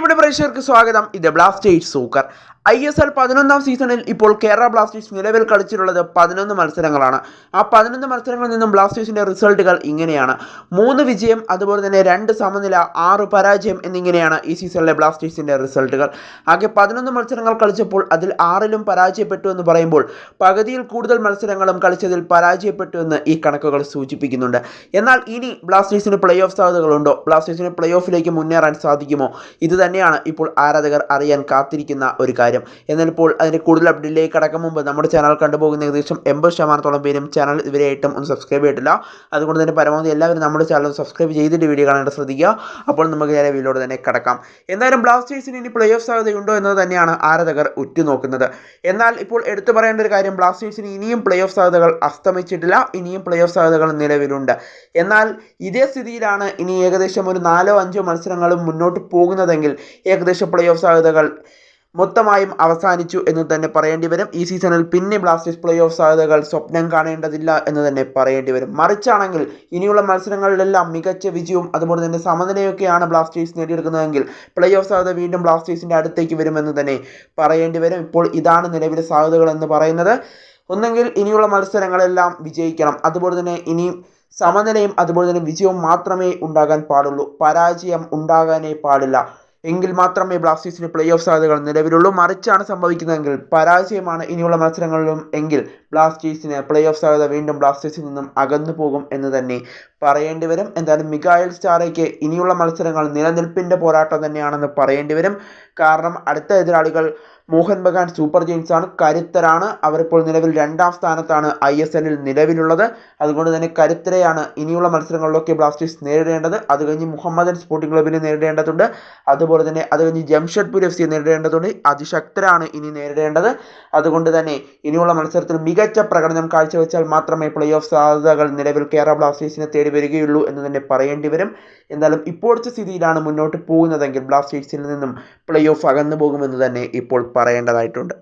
പ്രിയപ്പെട്ട പ്രേക്ഷകർക്ക് സ്വാഗതം. ഇത് ബ്ലാസ്റ്റേഴ്സ് സൂക്കർ ഐ എസ് എൽ പതിനൊന്നാം സീസണിൽ ഇപ്പോൾ കേരള ബ്ലാസ്റ്റേഴ്സ് നിലവിൽ കളിച്ചിട്ടുള്ളത് പതിനൊന്ന് മത്സരങ്ങളാണ്. ആ പതിനൊന്ന് മത്സരങ്ങളിൽ നിന്നും ബ്ലാസ്റ്റേഴ്സിന്റെ റിസൾട്ടുകൾ ഇങ്ങനെയാണ്. മൂന്ന് വിജയം അതുപോലെ തന്നെ രണ്ട് സമനില ആറ് പരാജയം എന്നിങ്ങനെയാണ് ഈ സീസണിലെ ബ്ലാസ്റ്റേഴ്സിന്റെ റിസൾട്ടുകൾ. ആകെ പതിനൊന്ന് മത്സരങ്ങൾ കളിച്ചപ്പോൾ അതിൽ ആറിലും പരാജയപ്പെട്ടു എന്ന് പറയുമ്പോൾ പകുതിയിൽ കൂടുതൽ മത്സരങ്ങളും കളിച്ചതിൽ പരാജയപ്പെട്ടു എന്ന് ഈ കണക്കുകൾ സൂചിപ്പിക്കുന്നുണ്ട്. എന്നാൽ ഇനി ബ്ലാസ്റ്റേഴ്സിന് പ്ലേ ഓഫ് സാധ്യതകളുണ്ടോ? ബ്ലാസ്റ്റേഴ്സിന് പ്ലേ ഓഫിലേക്ക് മുന്നേറാൻ സാധിക്കുമോ? ഇത് തന്നെയാണ് ഇപ്പോൾ ആരാധകർ അറിയാൻ കാത്തിരിക്കുന്ന ഒരു കാര്യം. എന്നാൽ ഇപ്പോൾ അതിന്റെ കൂടുതൽ അപ്ഡേറ്റിലേക്ക് കടക്കും മുമ്പ് നമ്മുടെ ചാനൽ കണ്ടുപോകുന്ന ഏകദേശം എൺപത് ശതമാനത്തോളം പേരും ചാനൽ ഇതുവരെയായിട്ടും ഒന്ന് സബ്സ്ക്രൈബ് ചെയ്തിട്ടില്ല. അതുകൊണ്ട് തന്നെ പരമാവധി എല്ലാവരും നമ്മുടെ ചാനൽ സബ്സ്ക്രൈബ് ചെയ്തിട്ട് വീഡിയോ കാണാനായിട്ട് ശ്രദ്ധിക്കുക. അപ്പോൾ നമുക്ക് നേരെ വീഡിയോട് തന്നെ കടക്കാം. എന്തായാലും ബ്ലാസ്റ്റേഴ്സിന് ഇനി പ്ലേ ഓഫ് സാധ്യതയുണ്ടോ എന്നത് തന്നെയാണ് ആരാധകർ ഉറ്റുനോക്കുന്നത്. എന്നാൽ ഇപ്പോൾ എടുത്തു പറയേണ്ട ഒരു കാര്യം ബ്ലാസ്റ്റേഴ്സിന് ഇനിയും പ്ലേ ഓഫ് സാധ്യതകൾ അസ്തമിച്ചിട്ടില്ല. ഇനിയും പ്ലേ ഓഫ് സാധ്യതകൾ നിലവിലുണ്ട്. എന്നാൽ ഇതേ സ്ഥിതിയിലാണ് ഇനി ഏകദേശം ഒരു നാലോ അഞ്ചോ മത്സരങ്ങളും മുന്നോട്ട് പോകുന്നതെങ്കിൽ ഏകദേശം പ്ലേ ഓഫ് സാധ്യതകൾ മൊത്തമായും അവസാനിച്ചു എന്ന് തന്നെ പറയേണ്ടി വരും. ഈ സീസണിൽ പിന്നെ ബ്ലാസ്റ്റേഴ്സ് പ്ലേ ഓഫ് സാധ്യതകൾ സ്വപ്നം കാണേണ്ടതില്ല എന്ന് തന്നെ പറയേണ്ടി വരും. മറിച്ചാണെങ്കിൽ ഇനിയുള്ള മത്സരങ്ങളിലെല്ലാം മികച്ച വിജയവും അതുപോലെ തന്നെ സമനിലയൊക്കെയാണ് ബ്ലാസ്റ്റേഴ്സ് നേടിയെടുക്കുന്നതെങ്കിൽ പ്ലേ ഓഫ് സാധ്യത വീണ്ടും ബ്ലാസ്റ്റേഴ്സിന്റെ അടുത്തേക്ക് വരുമെന്ന് തന്നെ പറയേണ്ടി വരും. ഇപ്പോൾ ഇതാണ് നിലവിലെ സാധ്യതകൾ എന്ന് പറയുന്നത്. ഒന്നെങ്കിൽ ഇനിയുള്ള മത്സരങ്ങളെല്ലാം വിജയിക്കണം. അതുപോലെ തന്നെ ഇനിയും സമനിലയും അതുപോലെ തന്നെ വിജയവും മാത്രമേ ഉണ്ടാകാൻ പാടുള്ളൂ. പരാജയം ഉണ്ടാകാനേ പാടില്ല. എങ്കിൽ മാത്രമേ ബ്ലാസ്റ്റേഴ്സിന് പ്ലേ ഓഫ് സാധ്യതകൾ നിലവിലുള്ളൂ. മറിച്ചാണ് സംഭവിക്കുന്നതെങ്കിൽ പരാജയമാണ് ഇനിയുള്ള മത്സരങ്ങളിലും എങ്കിൽ ബ്ലാസ്റ്റേഴ്സിന് പ്ലേ ഓഫ് സാധ്യത വീണ്ടും ബ്ലാസ്റ്റേഴ്സിൽ നിന്നും അകന്നു പോകും എന്ന് തന്നെ പറയേണ്ടി വരും. എന്തായാലും മികായൽ സ്റ്റാറയ്ക്ക് ഇനിയുള്ള മത്സരങ്ങൾ നിലനിൽപ്പിന്റെ പോരാട്ടം തന്നെയാണെന്ന് പറയേണ്ടി വരും. കാരണം അടുത്ത എതിരാളികൾ മോഹൻ ബഗാൻ സൂപ്പർ ജെയിൻസ് ആണ്. കരുത്തരാണ്. അവരിപ്പോൾ നിലവിൽ രണ്ടാം സ്ഥാനത്താണ് ഐ എസ് എല്ലിൽ നിലവിലുള്ളത്. അതുകൊണ്ട് തന്നെ കരുത്തരെയാണ് ഇനിയുള്ള മത്സരങ്ങളിലൊക്കെ ബ്ലാസ്റ്റേഴ്സ് നേരിടേണ്ടത്. അത് കഴിഞ്ഞ് മുഹമ്മദൻ സ്പോർട്ടിംഗ് ക്ലബിനെ നേരിടേണ്ടതുണ്ട്. അതുപോലെ തന്നെ അത് കഴിഞ്ഞ് ജംഷഡ്പൂർ എഫ് സിയെ നേരിടേണ്ടതുണ്ട്. അതിശക്തരാണ് ഇനി നേരിടേണ്ടത്. അതുകൊണ്ട് തന്നെ ഇനിയുള്ള മത്സരത്തിൽ മികച്ച പ്രകടനം കാഴ്ചവെച്ചാൽ മാത്രമേ പ്ലേ ഓഫ് സാധ്യതകൾ നിലവിൽ കേരള ബ്ലാസ്റ്റേഴ്സിനെ തേടി വരികയുള്ളൂ എന്ന് തന്നെ പറയേണ്ടി വരും. എന്നാലും ഇപ്പോഴത്തെ സ്ഥിതിയിലാണ് മുന്നോട്ട് പോകുന്നതെങ്കിൽ ബ്ലാസ്റ്റേഴ്സിൽ നിന്നും പ്ലേ ഓഫ് അകന്നു പോകുമെന്ന് തന്നെ ഇപ്പോൾ പറയേണ്ടതായിട്ടുണ്ട്.